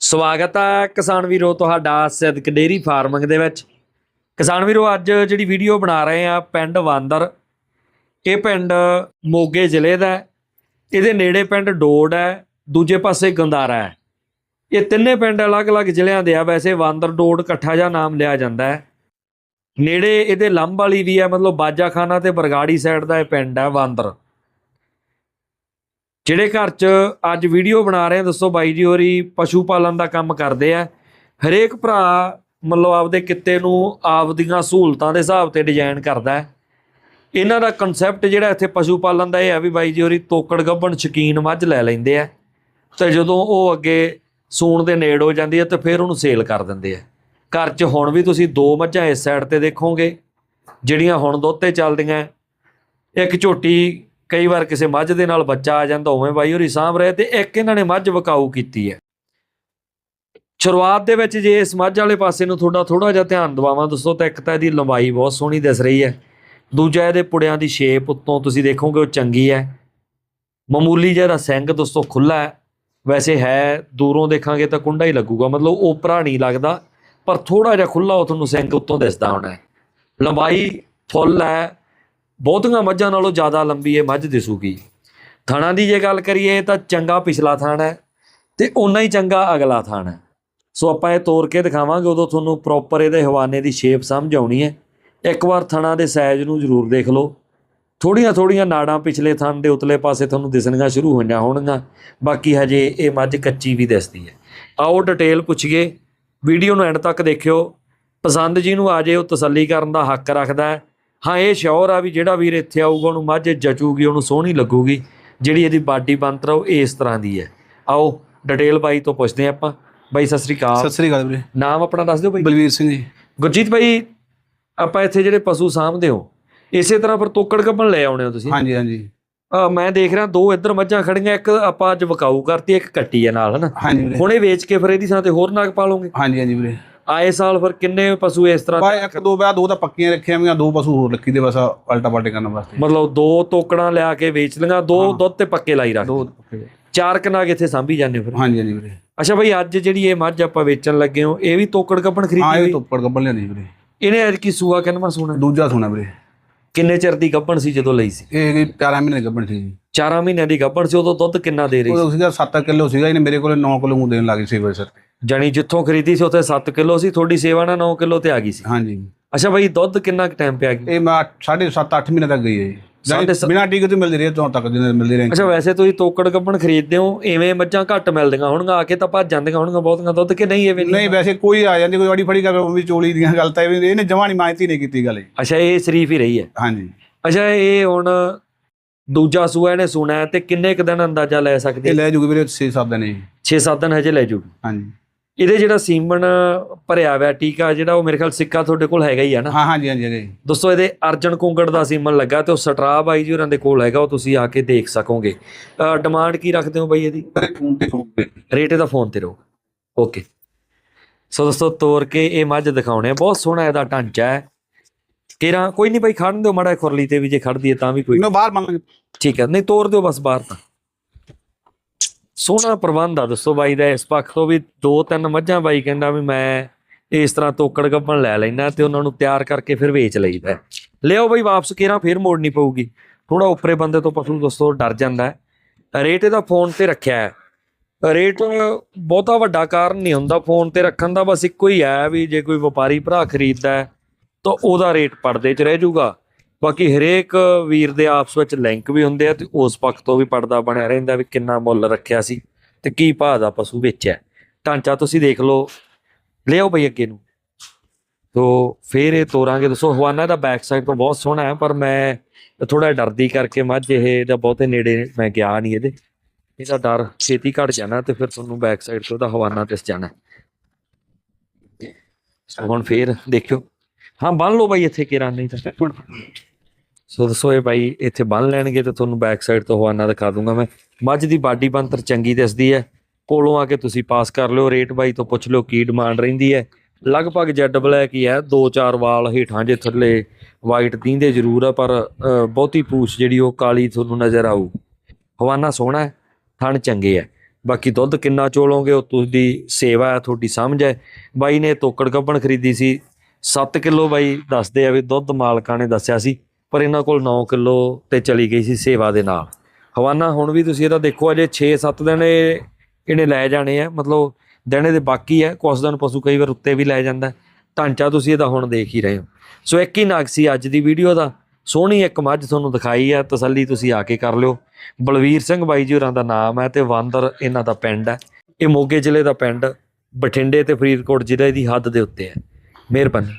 ਸਵਾਗਤ ਹੈ ਕਿਸਾਨ ਵੀਰੋ ਤੁਹਾਡਾ ਸਿੱਧਕ ਡੇਰੀ ਫਾਰਮਿੰਗ ਦੇ ਵਿੱਚ। ਕਿਸਾਨ ਵੀਰੋ, ਅੱਜ ਜਿਹੜੀ ਵੀਡੀਓ ਬਣਾ ਰਹੇ ਆ ਪਿੰਡ ਵਾਂਦਰ, ਇਹ ਪਿੰਡ ਮੋਗੇ ਜ਼ਿਲ੍ਹੇ ਦਾ ਇਹਦੇ ਨੇੜੇ ਪਿੰਡ ਡੋੜ ਹੈ, ਦੂਜੇ ਪਾਸੇ ਗੰਦਾਰਾ ਹੈ। ਇਹ ਤਿੰਨੇ ਪਿੰਡ ਅਲੱਗ-ਅਲੱਗ ਜ਼ਿਲ੍ਹਿਆਂ ਦੇ ਆ, ਵੈਸੇ ਵਾਂਦਰ ਡੋੜ ਇਕੱਠਾ ਜਿਹਾ ਨਾਮ ਲਿਆ ਜਾਂਦਾ ਹੈ। ਨੇੜੇ ਇਹਦੇ ਲੰਬ ਵਾਲੀ ਵੀ ਹੈ, ਮਤਲਬ ਬਾਜਾਖਾਨਾ ਤੇ ਬਰਗਾੜੀ ਸਾਈਡ ਦਾ ਇਹ ਪਿੰਡ ਹੈ ਵਾਂਦਰ। ਜਿਹੜੇ ਘਰ 'ਚ ਅੱਜ ਵੀਡੀਓ ਬਣਾ ਰਹੇ ਆ, ਦੱਸੋ ਬਾਈ ਜੀ ਹੋਰੀ, ਪਸ਼ੂ ਪਾਲਣ ਦਾ ਕੰਮ ਕਰਦੇ ਆ। ਹਰੇਕ ਭਰਾ ਮਤਲਬ ਆਪਦੇ ਕਿੱਤੇ ਨੂੰ ਆਪਦੀਆਂ ਸਹੂਲਤਾਂ ਦੇ ਹਿਸਾਬ ਤੇ ਡਿਜ਼ਾਈਨ ਕਰਦਾ ਹੈ। ਇਹਨਾਂ ਦਾ ਕਨਸੈਪਟ ਜਿਹੜਾ ਇੱਥੇ ਪਸ਼ੂ ਪਾਲਣ ਦਾ ਇਹ ਆ ਵੀ ਬਾਈ ਜੀ ਹੋਰੀ ਤੋਕੜ ਗੱਭਣ ਸ਼ਕੀਨ ਮੱਝ ਲੈ ਲੈਂਦੇ ਆ। ਤੇ ਜਦੋਂ ਉਹ ਅੱਗੇ ਸੂਣ ਦੇ ਨੇੜ ਹੋ ਜਾਂਦੀ ਹੈ ਤੇ ਫਿਰ ਉਹਨੂੰ ਸੇਲ ਕਰ ਦਿੰਦੇ ਆ। ਘਰ 'ਚ ਹੁਣ ਵੀ ਤੁਸੀਂ ਦੋ ਮੱਝਾਂ ਇਸ ਸਾਈਡ ਤੇ ਦੇਖੋਗੇ, ਜਿਹੜੀਆਂ ਹੁਣ ਦੁੱਧ ਤੇ ਚੱਲਦੀਆਂ, ਇੱਕ ਝੋਟੀ ਕਈ ਵਾਰ ਕਿਸੇ ਮੱਝ ਦੇ ਨਾਲ ਬੱਚਾ ਆ ਜਾਂਦਾ, ਉਵੇਂ ਬਾਈ ਹੋਰੀ ਸਾਂਭ ਰਹੇ ਤੇ ਇੱਕ ਇਹਨਾਂ ਨੇ ਮੱਝ ਵਕਾਊ ਕੀਤੀ ਹੈ। ਸ਼ੁਰੂਆਤ ਦੇ ਵਿੱਚ ਜੇ ਇਸ ਮੱਝ ਵਾਲੇ ਪਾਸੇ ਨੂੰ ਤੁਹਾਡਾ ਥੋੜਾ ਜਿਹਾ ਧਿਆਨ ਦਿਵਾਵਾਂ ਦੋਸਤੋ ਤਾਂ ਇੱਕ ਤਾਂ ਇਹਦੀ ਲੰਬਾਈ ਬਹੁਤ ਸੋਹਣੀ ਦਿਸ ਰਹੀ ਹੈ। ਦੂਜਾ ਇਹਦੇ ਪੁੜਿਆਂ ਦੀ ਸ਼ੇਪ ਉੱਤੋਂ ਤੁਸੀਂ ਦੇਖੋਗੇ ਉਹ ਚੰਗੀ ਹੈ। ਮਾਮੂਲੀ ਜਿਹਾ ਇਹਦਾ ਸਿੰਘ ਦੋਸਤੋ ਖੁੱਲਾ ਹੈ। ਵੈਸੇ ਹੈ, ਦੂਰੋਂ ਦੇਖਾਂਗੇ ਤਾਂ ਕੁੰਡਾ ਹੀ ਲੱਗੂਗਾ, ਮਤਲਬ ਓਪਰਾ ਨਹੀਂ ਲੱਗਦਾ, ਪਰ ਥੋੜਾ ਜਿਹਾ ਖੁੱਲਾ ਉਹ ਤੁਹਾਨੂੰ ਸਿੰਘ ਉੱਤੋਂ ਦਿਸਦਾ ਹੋਣਾ ਹੈ। ਲੰਬਾਈ ਫੁੱਲ ਹੈ ਬਹੁਤੀਆਂ ਮੱਝਾਂ ਨਾਲੋਂ ਜ਼ਿਆਦਾ ਲੰਬੀ ਇਹ ਮੱਝ ਦਿਸੂਗੀ। ਥਾਣਾ ਦੀ ਜੇ ਗੱਲ ਕਰੀਏ ਤਾਂ ਚੰਗਾ ਪਿਛਲਾ ਥਾਣਾ ਹੈ ਤੇ ਓਨਾ ਹੀ ਚੰਗਾ ਅਗਲਾ ਥਾਣਾ ਹੈ। ਸੋ ਆਪਾਂ ਇਹ ਤੋੜ ਕੇ ਦਿਖਾਵਾਂਗੇ, ਉਦੋਂ ਤੁਹਾਨੂੰ ਪ੍ਰੋਪਰ ਇਹਦੇ ਹਵਾਨੇ ਦੀ ਸ਼ੇਪ ਸਮਝ ਆਉਣੀ ਹੈ। ਇੱਕ ਵਾਰ ਥਣਾ ਦੇ ਸਾਈਜ਼ ਨੂੰ ਜ਼ਰੂਰ ਦੇਖ ਲਓ। ਥੋੜੀਆਂ ਥੋੜੀਆਂ ਨਾੜਾਂ ਪਿਛਲੇ ਥਣ ਦੇ ਉਤਲੇ ਪਾਸੇ ਤੁਹਾਨੂੰ ਦਿਸਣੀਆਂ ਸ਼ੁਰੂ ਹੋਈਆਂ ਹੋਣਗੀਆਂ। ਬਾਕੀ ਹਜੇ ਇਹ ਮੱਝ ਕੱਚੀ ਵੀ ਦਿਸਦੀ ਹੈ। ਆਓ ਡਿਟੇਲ ਪੁੱਛੀਏ। ਵੀਡੀਓ ਨੂੰ ਐਂਡ ਤੱਕ ਦੇਖਿਓ। ਪਸੰਦ ਜੀ ਨੂੰ ਆ ਜੇ ਉਹ ਤਸੱਲੀ ਕਰਨ ਦਾ ਹੱਕ ਰੱਖਦਾ ਹੈ। ਹਾਂ ਇਹ ਸ਼ੌਰ ਆ ਵੀ ਜਿਹੜਾ ਵੀਰ ਇੱਥੇ ਆਊਗਾ ਉਹਨੂੰ ਮੱਝ ਜਚੂਗੀ ਉਹਨੂੰ ਸੋਹਣੀ ਲੱਗੂਗੀ। ਜਿਹੜੀ ਇਹਦੀ ਬਾਡੀ ਬੰਤਰ ਉਹ ਇਸ ਤਰ੍ਹਾਂ ਦੀ ਹੈ। ਆਓ ਡਿਟੇਲ ਬਾਈ ਤੋਂ ਪੁੱਛਦੇ ਆਪਾਂ। ਬਾਈ ਸਤਿ ਸ੍ਰੀ ਸਤਿ ਅਕਾਲ ਸ੍ਰੀ ਅਕਾਲ ਵੀਰੇ। ਨਾਮ ਆਪਣਾ ਦੱਸ ਦਿਓ ਬਾਈ। ਬਲਵੀਰ ਸਿੰਘ ਜੀ। ਗੁਰਜੀਤ ਬਾਈ ਆਪਾਂ ਇੱਥੇ ਜਿਹੜੇ ਪਸ਼ੂ ਸਾਂਭਦੇ ਹੋ ਇਸੇ ਤਰ੍ਹਾਂ ਫਿਰ ਤੋਕੜ ਕੱਪਣ ਲੈ ਆਉਣੇ ਹੋ ਤੁਸੀਂ। ਹਾਂਜੀ ਹਾਂਜੀ। ਮੈਂ ਦੇਖ ਰਿਹਾ ਦੋ ਇੱਧਰ ਮੱਝਾਂ ਖੜੀਆਂ ਇੱਕ ਆਪਾਂ ਅੱਜ ਵਕਾਊ ਕਰਤੀ ਇੱਕ ਕੱਟੀ ਹੈ ਨਾਲ ਹਨਾ? ਹੁਣ ਇਹ ਵੇਚ ਕੇ ਫਿਰ ਇਹਦੀ ਥਾਂ ਤੇ ਹੋਰ ਨਾਗ ਪਾਲੋਗੇ ਹਾਂਜੀ ਹਾਂਜੀ ਵੀਰੇ। ਆਏ ਸਾਲ ਫਿਰ ਕਿੰਨੇ ਪਸ਼ੂ ਇਸ ਤਰ੍ਹਾਂ ਬਾ ਇੱਕ ਦੋ ਵਿਆਹ ਦੋ ਤਾਂ ਪੱਕੀਆਂ ਰੱਖੀਆਂ ਹੋਈਆਂ ਦੋ ਪਸ਼ੂ ਹੋਰ ਰੱਖੀ ਦੇ ਬਸ ਅਲਟਾ ਪਲਟੇ ਕਰਨ ਵਾਸਤੇ। ਮਤਲਬ ਦੋ ਤੋਕੜਾਂ ਲਿਆ ਕੇ ਵੇਚ ਲਈਆਂ ਦੋ। ਦੁੱਧ ਤੇ ਪੱਕੇ ਲਾਈ ਰੱਖ ਦੋ ਪੱਕੇ। ਚਾਰ ਕਨਾਗ ਇੱਥੇ ਸਾਂਭੀ ਜਾਂਦੇ ਹੋ ਫਿਰ? ਹਾਂਜੀ ਹਾਂਜੀ ਵੀਰੇ। ਅੱਛਾ ਬਾਈ ਅੱਜ ਜਿਹੜੀ ਇਹ ਮੱਝ ਆਪਾਂ ਵੇਚਣ ਲੱਗੇ ਹੋ ਇਹ ਵੀ ਤੋਕੜ ਕੱਪਣ ਹਾਂ ਖਰੀਦੀ ਇਹ ਹੋਈ? ਤੋਪੜ ਗੱਬਲ ਲਿਆਂਦੀ ਵੀਰੇ। ਇਹਨੇ ਅੱਜ ਕੀ ਸੂਆ ਕਿੰਨਵਾ ਸੂਣਾ? ਦੂਜਾ ਸੋਨਾ ਵੀਰੇ। ਕਿੰਨੇ ਚਿਰ ਦੀ ਗੱਭਣ ਸੀ ਜਦੋਂ ਲਈ ਸੀ? ਇਹ ਹੈਗੀ 4 ਮਹੀਨੇ ਗੱਬਣ ਸੀ ਜੀ। 4 ਮਹੀਨਿਆਂ ਦੀ ਗੱਭਣ ਸੀ ਉਦੋਂ ਦੁੱਧ ਕਿੰਨਾ ਦੇ ਰਹੀ ਸੀ? ਉਹ ਸੀਗਾ 7 ਕਿਲੋ ਸੀਗਾ ਇਹਨੇ ਮੇਰੇ ਕੋਲੇ 9 ਕਿਲੋ ਨੂੰ ਦੇਣ ਲੱਗੀ ਸੀ ਵੀਰੇ ਸਰ ਜਾਣੀ ਜਿੱਥੋਂ ਖਰੀਦੀ ਸੀ ਉੱਥੇ 7 ਕਿਲੋ ਸੀ ਤੁਹਾਡੀ ਸੇਵਾ ਨਾਲ 9 ਕਿਲੋ ਤੇ ਆ ਗਈ ਸੀ। ਹਾਂਜੀ। ਅੱਛਾ ਬਾਈ ਦੁੱਧ ਕਿੰਨਾ ਕੁ ਟਾਈਮ ਪਿਆ ਗਿਆ? ਇਹ ਮੈਂ 7.5 8 ਮਹੀਨੇ ਤੱਕ ਗਈ ਹੈ ਜੀ। ਸਾਢੇ ਜਾਨੀ ਸੱਤ- ਬਿਨਾਂ ਟੀਕੇ ਤੋਂ ਮਿਲਦੀ ਰਹੀ ਹੈ ਤੋਂ ਤੱਕ ਜਿੰਨੇ ਮਿਲਦੀ ਰਹੀ। ਅੱਛਾ ਵੈਸੇ ਤੁਸੀਂ ਤੋਕੜ ਗੱਭਣ ਖਰੀਦਦੇ ਹੋ ਐਵੇਂ ਮੱਝਾਂ ਘੱਟ ਮਿਲਦੀਆਂ ਹੋਣਗੀਆਂ ਆ ਕੇ ਤਾਂ ਭੱਜ ਜਾਂਦੀਆਂ ਹੋਣਗੀਆਂ ਬਹੁਤੀਆਂ ਦੁੱਧ ਕਿ ਨਹੀਂ ਐਵੇਂ ਨਹੀਂ ਵੈਸੇ ਕੋਈ ਆ ਜਾਂਦੀ ਕੋਈ ਆੜੀ ਫੜੀ ਕਰ ਉਹ ਵੀ ਚੋਲੀ ਦੀਆਂ ਗੱਲ ਤਾਂ ਇਹ- ਇਹਨੇ ਜਮਾ ਨਹੀਂ ਮਾਇਤੀ ਨਹੀਂ ਕੀਤੀ ਗੱਲ ਜੀ ਅੱਛਾ ਇਹ ਸ਼ਰੀਫ ਹੀ ਰਹੀ ਹੈ। ਹਾਂਜੀ। ਅੱਛਾ ਇਹ ਹੁਣ ਦੂਜਾ ਸੂਆ ਇਹਨੇ ਸੁਣਾ ਹੈ ਤੇ ਕਿੰਨੇ ਕ ਦਿਨ ਅੰਦਾਜ਼ਾ ਲੈ ਸਕਦੇ ਇਹ ਲੈ ਜੂਗੀ ਵੀਰੇ 6-7 ਦਿਨ ਜੀ 6-7 ਦਿਨ ਹਜੇ ਲੈ ਜੂਗੀ। ਹਾਂਜੀ। ਇਹਦੇ ਜਿਹੜਾ ਸੀਮਨ ਭਰਿਆ ਹੋਇਆ ਟੀਕਾ ਜਿਹੜਾ ਉਹ ਮੇਰੇ ਖਿਆਲ ਸਿੱਕਾ ਤੁਹਾਡੇ ਕੋਲ ਹੈਗਾ ਹੀ ਆ ਨਾ? ਹਾਂ ਹਾਂਜੀ ਹਾਂਜੀ ਹਾਂਜੀ। ਦੋਸਤੋ ਇਹਦੇ ਅਰਜਨ ਕੁੰਗੜ ਦਾ ਸੀਮਨ ਲੱਗਾ ਤੇ ਉਹ ਸਟਰਾ ਬਾਈ ਜੀ ਹੋਰਾਂ ਦੇ ਕੋਲ ਹੈਗਾ ਉਹ ਤੁਸੀਂ ਆ ਕੇ ਦੇਖ ਸਕੋਗੇ। ਡਿਮਾਂਡ ਕੀ ਰੱਖਦੇ ਹੋ ਬਾਈ ਇਹਦੀ? ਰੇਟ ਇਹਦਾ ਫੋਨ ਤੇ ਰਹੋ ਓਕੇ ਸੋ ਦੋਸਤੋ ਤੋਰ ਕੇ ਇਹ ਮੱਝ ਦਿਖਾਉਣੇ ਆ। ਬਹੁਤ ਸੋਹਣਾ ਇਹਦਾ ਢਾਂਚਾ ਹੈ। ਕਿਰਾ ਕੋਈ ਨਹੀਂ ਬਾਈ ਖੜਨ ਦਿਓ ਮਾੜਾ ਖੁਰਲੀ ਤੇ ਵੀ ਜੇ ਖੜਦੀ ਹੈ ਤਾਂ ਵੀ ਕੋਈ ਮੈਂ ਬਾਹਰ ਮੰਗ ਠੀਕ ਹੈ ਨਹੀਂ ਤੋਰ ਦਿਓ ਬਸ ਬਾਹਰ ਤਾਂ। ਸੋਹਣਾ ਪ੍ਰਬੰਧ ਆ, ਦੱਸੋ ਬਾਈ ਦਾ ਇਸ ਪੱਖ ਤੋਂ ਵੀ ਦੋ ਤਿੰਨ ਮੱਝਾਂ ਬਾਈ ਕਹਿੰਦਾ ਵੀ ਮੈਂ ਇਸ ਤਰ੍ਹਾਂ ਤੋਕੜ ਗੱਭਣ ਲੈ ਲੈਣਾ ਤੇ ਉਹਨਾਂ ਨੂੰ ਤਿਆਰ ਕਰਕੇ ਫਿਰ ਵੇਚ ਲਈਦਾ। ਹੈ। ਲਿਓ ਬਾਈ ਵਾਪਸ ਕੇਰਾ, ਫਿਰ ਮੋੜਨੀ ਪਊਗੀ। ਥੋੜਾ ਉੱਪਰੇ ਬੰਦੇ ਤੋਂ ਪਸ਼ੂ ਦੋਸਤੋ ਡਰ ਜਾਂਦਾ ਰੇਟ ਇਹਦਾ ਫੋਨ ਤੇ ਰੱਖਿਆ ਹੈ। ਰੇਟ ਬਹੁਤਾ ਵੱਡਾ ਕਾਰਨ ਨਹੀਂ ਹੁੰਦਾ, ਫੋਨ ਤੇ ਰੱਖਣ ਦਾ ਬਸ ਇੱਕੋ ਹੀ ਹੈ ਵੀ ਜੇ ਕੋਈ ਵਪਾਰੀ ਭਰਾ ਖਰੀਦਦਾ ਤਾਂ ਉਹਦਾ ਰੇਟ ਪਰਦੇ 'ਚ ਰਹਿ ਜਾਊਗਾ। ਬਾਕੀ ਹਰੇਕ ਵੀਰ ਦੇ ਆਪਸ ਵਿੱਚ ਲਿੰਕ ਵੀ ਹੁੰਦੇ ਆ ਤੇ ਉਸ ਪੱਖ ਤੋਂ ਵੀ ਪੜਦਾ ਬਣਿਆ ਰਹਿੰਦਾ ਵੀ ਕਿੰਨਾ ਮੁੱਲ ਰੱਖਿਆ ਸੀ ਤੇ ਕੀ ਭਾਅ ਦਾ ਪਸ਼ੂ ਵੇਚਿਆ। ਢਾਂਚਾ ਤੁਸੀਂ ਦੇਖ ਲਓ। ਲਿਆਓ ਬਈ ਅੱਗੇ ਨੂੰ। ਤੋ ਫੇਰ ਇਹ ਤੋਰਾਂਗੇ। ਦੱਸੋ, ਹਵਾਨਾ ਦਾ ਬੈਕ ਸਾਈਡ ਤੋਂ ਬਹੁਤ ਸੋਹਣਾ ਹੈ, ਪਰ ਮੈਂ ਥੋੜਾ ਡਰਦੀ ਕਰਕੇ ਮੱਝ ਇਹ ਦਾ ਬਹੁਤੇ ਨੇੜੇ ਮੈਂ ਗਿਆ ਨਹੀਂ ਇਹਦੇ। ਇਹਦਾ ਡਰ ਛੇਤੀ ਘਟ ਜਾਣਾ ਤੇ ਫਿਰ ਤੁਹਾਨੂੰ ਬੈਕ ਸਾਈਡ ਤੋਂ ਉਹਦਾ ਹਵਾਨਾ ਦਿਸ ਜਾਣਾ। ਹੁਣ ਫੇਰ ਦੇਖਿਓ। ਹਾਂ, ਬੰਨ ਲਓ ਬਾਈ ਇੱਥੇ ਕਿਰਾਂ ਨਹੀਂ ਤਾਂ। ਸੋ ਦੱਸੋ ਇਹ ਬਾਈ ਇੱਥੇ ਬੰਨ ਲੈਣਗੇ ਤੇ ਤੁਹਾਨੂੰ ਬੈਕ ਸਾਈਡ ਤੋਂ ਹਵਾਨਾ ਦਿਖਾ ਦੂੰਗਾ ਮੈਂ। ਮੱਝ ਦੀ ਬਾਡੀ ਬੰਤਰ ਚੰਗੀ ਦਿਸਦੀ ਹੈ। ਕੋਲੋਂ ਆ ਕੇ ਤੁਸੀਂ ਪਾਸ ਕਰ ਲਿਓ। ਰੇਟ ਬਾਈ ਤੋਂ ਪੁੱਛ ਲਿਓ ਕੀ ਡਿਮਾਂਡ ਰਹਿੰਦੀ ਹੈ। ਲਗਭਗ ਜੈਡ ਬਲੈਕ ਹੀ ਹੈ। ਦੋ ਚਾਰ ਵਾਲ ਹੇਠਾਂ ਜੇ ਥੱਲੇ ਵਾਈਟ ਦੀਂਦੇ ਜ਼ਰੂਰ ਆ, ਪਰ ਬਹੁਤੀ ਪੂਛ ਜਿਹੜੀ ਉਹ ਕਾਲੀ ਤੁਹਾਨੂੰ ਨਜ਼ਰ ਆਊ। ਹਵਾਨਾ ਸੋਹਣਾ ਹੈ, ਥਣ ਚੰਗੇ ਹੈ। ਬਾਕੀ ਦੁੱਧ ਕਿੰਨਾ ਚੋਲੋਗੇ, ਉਹ ਤੁਹਾਡੀ ਸੇਵਾ ਹੈ, ਤੁਹਾਡੀ ਸਮਝ ਹੈ। ਬਾਈ ਨੇ ਤੋਕੜ ਗੱਬਣ ਖਰੀਦੀ ਸੀ। 7 ਕਿਲੋ ਬਾਈ ਦੱਸਦੇ ਆ ਵੀ ਦੁੱਧ ਮਾਲਕਾਂ ਨੇ ਦੱਸਿਆ ਸੀ। ਪਰ ਇਹਨਾਂ ਕੋਲ 9 ਕਿਲੋ ਤੇ ਚਲੀ ਗਈ ਸੀ ਸੇਵਾ ਦੇ ਨਾਲ। ਹਵਾਨਾ, ਹੁਣ ਵੀ ਤੁਸੀਂ ਇਹਦਾ ਦੇਖੋ, ਅਜੇ 6-7 ਦਿਨ ਇਹਨੇ ਲੈ ਜਾਣੇ ਆ। ਮਤਲਬ ਦਿਨੇ ਦੇ ਬਾਕੀ ਹੈ ਕੁਛ ਦਿਨ ਪਸ਼ੂ ਕਈ ਵਾਰ ਉੱਤੇ ਵੀ ਲੈ ਜਾਂਦਾ ਢਾਂਚਾ ਤੁਸੀਂ ਇਹਦਾ ਹੁਣ ਦੇਖ ਹੀ ਰਹੇ ਹੋ। ਸੋ ਇੱਕ ਹੀ ਨਾਗ ਸੀ ਅੱਜ ਦੀ ਵੀਡੀਓ ਦਾ। ਸੋਹਣੀ ਇੱਕ ਮੱਝ ਤੁਹਾਨੂੰ ਦਿਖਾਈ ਹੈ ਤਸੱਲੀ ਤੁਸੀਂ ਆ ਕੇ ਕਰ ਲਿਓ। ਬਲਵੀਰ ਸਿੰਘ ਬਾਈ ਜੀ ਹੋਰਾਂ ਦਾ ਨਾਮ ਹੈ ਤੇ ਵਾਂਦਰ ਇਹਨਾਂ ਦਾ ਪਿੰਡ ਹੈ। ਇਹ ਮੋਗੇ ਜ਼ਿਲ੍ਹੇ ਦਾ ਪਿੰਡ ਬਠਿੰਡੇ ਤੇ ਫਰੀਦਕੋਟ ਜ਼ਿਲ੍ਹੇ ਦੀ ਹੱਦ ਦੇ ਉੱਤੇ ਹੈ। ਮਿਹਰਬਾਨੀ।